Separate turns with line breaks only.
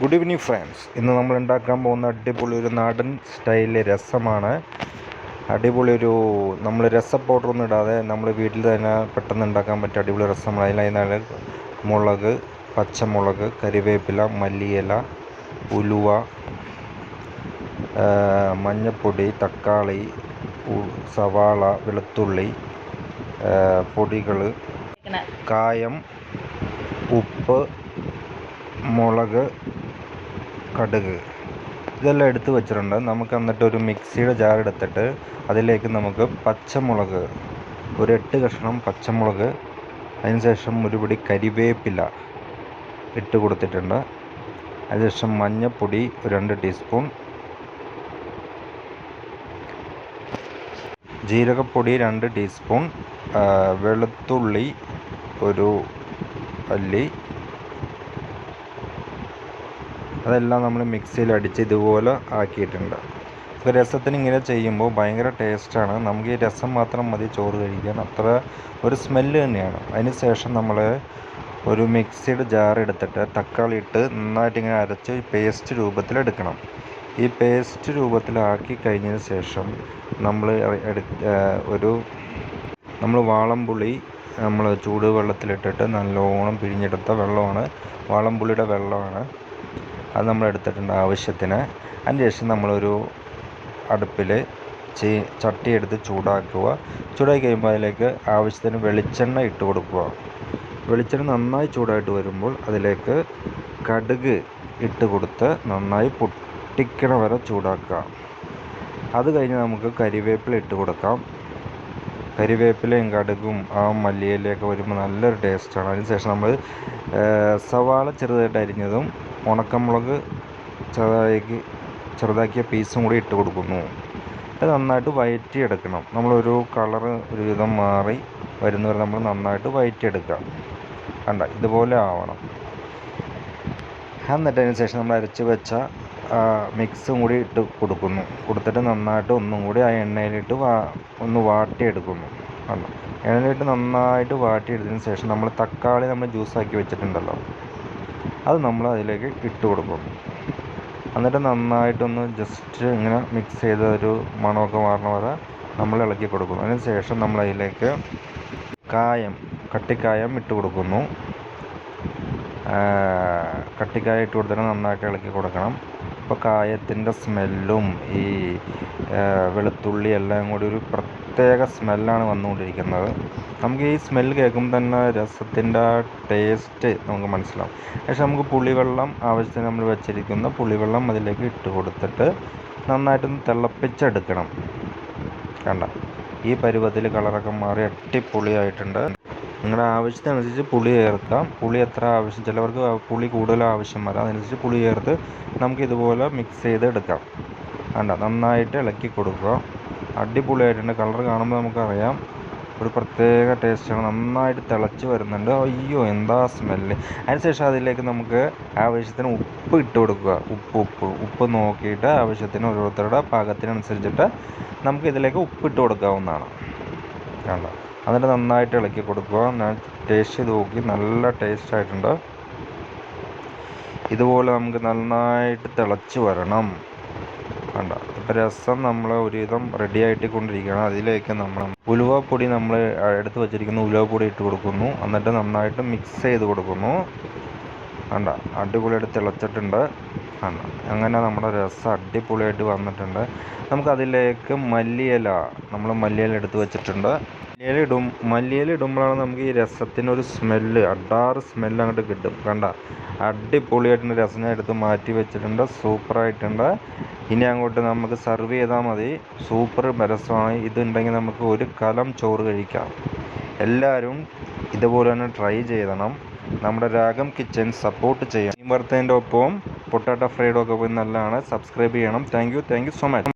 Good evening friends ഇന്ന് നമ്മൾ ഉണ്ടാക്കാൻ പോകുന്ന അടിപൊളി ഒരു നാടൻ സ്റ്റൈലിലെ രസമാണ്. അടിപൊളി ഒരു നമ്മൾ രസ പൗഡറൊന്നും ഇടാതെ നമ്മൾ വീട്ടിൽ തന്നെ പെട്ടെന്ന് ഉണ്ടാക്കാൻ പറ്റിയ അടിപൊളി രസമാണ്. അതിനതിനാണ് മുളക് പച്ചമുളക് കരിവേപ്പില മല്ലിയില ഉലുവ മഞ്ഞൾപ്പൊടി തക്കാളി സവാള വെളുത്തുള്ളി പൊടികൾ കായം ഉപ്പ് മുളക് കടുക്. ഇതെല്ലാം എടുത്ത് വെച്ചിട്ടുണ്ട്. നമുക്ക് എന്നിട്ട് ഒരു മിക്സിയുടെ ജാർ എടുത്തിട്ട് അതിലേക്ക് നമുക്ക് പച്ചമുളക് ഒരു എട്ട് കഷ്ണം പച്ചമുളക് അതിനുശേഷം ഒരു പിടി കരിവേപ്പില ഇട്ട് കൊടുത്തിട്ടുണ്ട്. അതിനുശേഷം മഞ്ഞൾപ്പൊടി രണ്ട് ടീസ്പൂൺ. ജീരകപ്പൊടി രണ്ട് ടീസ്പൂൺ. വെളുത്തുള്ളി ഒരു അല്ലി. അതെല്ലാം നമ്മൾ മിക്സിയിൽ അടിച്ച് ഇതുപോലെ ആക്കിയിട്ടുണ്ട്. രസത്തിന് ഇങ്ങനെ ചെയ്യുമ്പോൾ ഭയങ്കര ടേസ്റ്റാണ്. നമുക്ക് ഈ രസം മാത്രം മതി ചോറ് കഴിക്കാൻ. അത്ര ഒരു സ്മെല്ല് തന്നെയാണ്. അതിന് ശേഷം നമ്മൾ ഒരു മിക്സിയുടെ ജാർ എടുത്തിട്ട് തക്കാളി ഇട്ട് നന്നായിട്ട് ഇങ്ങനെ അരച്ച് പേസ്റ്റ് രൂപത്തിൽ എടുക്കണം. ഈ പേസ്റ്റ് രൂപത്തിലാക്കി കഴിഞ്ഞതിന് ശേഷം നമ്മൾ ഒരു നമ്മൾ വാളംപുളി നമ്മൾ ചൂട് വെള്ളത്തിലിട്ടിട്ട് നല്ലോണം പിഴിഞ്ഞെടുത്ത വെള്ളമാണ്. വാളംപുളിയുടെ വെള്ളമാണ്. അത് നമ്മൾ എടുത്തിട്ടുണ്ട് ആവശ്യത്തിന്. അതിന് ശേഷം നമ്മളൊരു അടുപ്പിൽ ചീ ചട്ടി എടുത്ത് ചൂടാക്കുക. ചൂടാക്കി കഴിയുമ്പോൾ അതിലേക്ക് ആവശ്യത്തിന് വെളിച്ചെണ്ണ ഇട്ട് കൊടുക്കുക. വെളിച്ചെണ്ണ നന്നായി ചൂടായിട്ട് വരുമ്പോൾ അതിലേക്ക് കടുക് ഇട്ട് കൊടുത്ത് നന്നായി പൊട്ടിക്കണ വരെ ചൂടാക്കുക. അത് കഴിഞ്ഞ് നമുക്ക് കരിവേപ്പില ഇട്ട് കൊടുക്കാം. കരിവേപ്പിലയും കടുകും ആ മല്ലിയിലയൊക്കെ വരുമ്പോൾ നല്ലൊരു ടേസ്റ്റാണ് അതിനുശേഷം നമ്മൾ സവാള ചെറുതായിട്ട് അരിഞ്ഞതും ഉണക്കമുളക് ചെറുതാക്കി ചെറുതാക്കിയ പീസും കൂടി ഇട്ട് കൊടുക്കുന്നു. അത് നന്നായിട്ട് വയറ്റിയെടുക്കണം. നമ്മളൊരു കളറ് ഒരുവിധം മാറി വരുന്നവരെ നമ്മൾ നന്നായിട്ട് വയറ്റിയെടുക്കുക. കണ്ട ഇതുപോലെ ആവണം. എന്നിട്ട് അതിന് ശേഷം നമ്മൾ അരച്ച് വെച്ച മിക്സും കൂടി ഇട്ട് കൊടുക്കുന്നു. കൊടുത്തിട്ട് നന്നായിട്ട് ഒന്നും കൂടി ആ എണ്ണയിലിട്ട് വാ ഒന്ന് വാട്ടിയെടുക്കുന്നു. കണ്ടോ? എണ്ണയിലിട്ട് നന്നായിട്ട് വാട്ടിയെടുത്തതിന് ശേഷം നമ്മൾ തക്കാളി നമ്മൾ ജ്യൂസാക്കി വെച്ചിട്ടുണ്ടല്ലോ. അത് നമ്മൾ അതിലേക്ക് ഇട്ട് കൊടുക്കും എന്നിട്ട് നന്നായിട്ടൊന്ന് ജസ്റ്റ് ഇങ്ങനെ മിക്സ് ചെയ്ത ഒരു മണമൊക്കെ മാറണ വരെ നമ്മൾ ഇളക്കി കൊടുക്കും അതിന് ശേഷം നമ്മൾ അതിലേക്ക് കായം കട്ടിക്കായം ഇട്ട് കൊടുക്കുന്നു. കട്ടിക്കായ ഇട്ട് കൊടുത്തിട്ട് നന്നായിട്ട് ഇളക്കി കൊടുക്കണം. അപ്പോൾ കായത്തിന്റെ സ്മെല്ലും ഈ വെളുത്തുള്ളി എല്ലാം കൂടി ഒരു പ്രത്യേക സ്മെല്ലാണ് വന്നുകൊണ്ടിരിക്കുന്നത്. നമുക്ക് ഈ സ്മെൽ കേൾക്കുമ്പോൾ തന്നെ രസത്തിന്റെ ടേസ്റ്റ് നമുക്ക് മനസ്സിലാവും. പക്ഷേ നമുക്ക് പുളിവെള്ളം ആവശ്യത്തിന് നമ്മൾ വെച്ചിരിക്കുന്ന പുളിവെള്ളം അതിലേക്ക് ഇട്ട് കൊടുത്തിട്ട് നന്നായിട്ടൊന്ന് തിളപ്പിച്ചെടുക്കണം. കണ്ട ഈ പരുവത്തിൽ കളറൊക്കെ മാറി അട്ടിപ്പൊളിയായിട്ടുണ്ട് നിങ്ങളുടെ ആവശ്യത്തിനനുസരിച്ച് പുളി ചേർക്കാം. പുളി എത്ര ആവശ്യം ചിലവർക്ക് പുളി കൂടുതൽ ആവശ്യം വരാം. അതനുസരിച്ച് പുളി ചേർത്ത് നമുക്ക് ഇതുപോലെ മിക്സ് ചെയ്ത് എടുക്കാം വേണ്ട നന്നായിട്ട് ഇളക്കി കൊടുക്കുക. അടിപൊളിയായിട്ടുണ്ട്. കളർ കാണുമ്പോൾ നമുക്കറിയാം. ഒരു പ്രത്യേക ടേസ്റ്റാണ് നന്നായിട്ട് തിളച്ച് വരുന്നുണ്ട്. അയ്യോ എന്താ സ്മെല്ല് അതിനുശേഷം അതിലേക്ക് നമുക്ക് ആവശ്യത്തിന് ഉപ്പ് ഇട്ട് കൊടുക്കുക. ഉപ്പ് ഉപ്പ്. ഉപ്പ് നോക്കിയിട്ട് ആവശ്യത്തിന് ഓരോരുത്തരുടെ പാകത്തിനനുസരിച്ചിട്ട് നമുക്ക് ഇതിലേക്ക് ഉപ്പ് ഇട്ട് കൊടുക്കാവുന്നതാണ്. കണ്ട? എന്നിട്ട് നന്നായിട്ട് ഇളക്കി കൊടുക്കുക. ഞാൻ ടേസ്റ്റ് ചെയ്ത് നോക്കി. നല്ല ടേസ്റ്റ് ആയിട്ടുണ്ട്. ഇതുപോലെ നമുക്ക് നന്നായിട്ട് തിളച്ച് വരണം. കണ്ട. ഇപ്പം രസം നമ്മൾ ഒരുവിധം റെഡി ആയിട്ട് കൊണ്ടിരിക്കുകയാണ് അതിലേക്ക് നമ്മൾ ഉലുവപ്പൊടി നമ്മൾ എടുത്ത് വെച്ചിരിക്കുന്ന ഉലുവപ്പൊടി ഇട്ട് കൊടുക്കുന്നു. എന്നിട്ട് നന്നായിട്ട് മിക്സ് ചെയ്ത് കൊടുക്കുന്നു. കണ്ട അടിപൊളിയായിട്ട് തിളച്ചിട്ടുണ്ട്. കണ്ട അങ്ങനെ നമ്മുടെ രസം അടിപൊളിയായിട്ട് വന്നിട്ടുണ്ട്. നമുക്കതിലേക്ക് മല്ലിയില നമ്മൾ മല്ലിയില എടുത്ത് വെച്ചിട്ടുണ്ട്. മല്ലിയില ഇടും മല്ലിയില ഇടുമ്പോഴാണ് നമുക്ക് ഈ രസത്തിനൊരു സ്മെല്ല് അഡാറ് സ്മെല്ല് അങ്ങോട്ട് കിട്ടും. കണ്ട അടിപൊളിയായിട്ടുണ്ട് രസം. ഞാൻ എടുത്ത് മാറ്റി വെച്ചിട്ടുണ്ട്. സൂപ്പറായിട്ടുണ്ട്. ഇനി അങ്ങോട്ട് നമുക്ക് സർവ് ചെയ്താൽ മതി. സൂപ്പർ രസമാണ് ഇതുണ്ടെങ്കിൽ നമുക്ക് ഒരു കലം ചോറ് കഴിക്കാം. എല്ലാവരും ഇതുപോലെ തന്നെ ട്രൈ ചെയ്യണം. നമ്മുടെ രാഗം കിച്ചൻ സപ്പോർട്ട് ചെയ്യണം. ഈ വറുത്തതിന്റെ ഒപ്പം പൊട്ടാട്ട ഫ്രൈഡും ഒക്കെ പോയി നല്ലതാണ്. സബ്സ്ക്രൈബ് ചെയ്യണം. Thank you thank you so much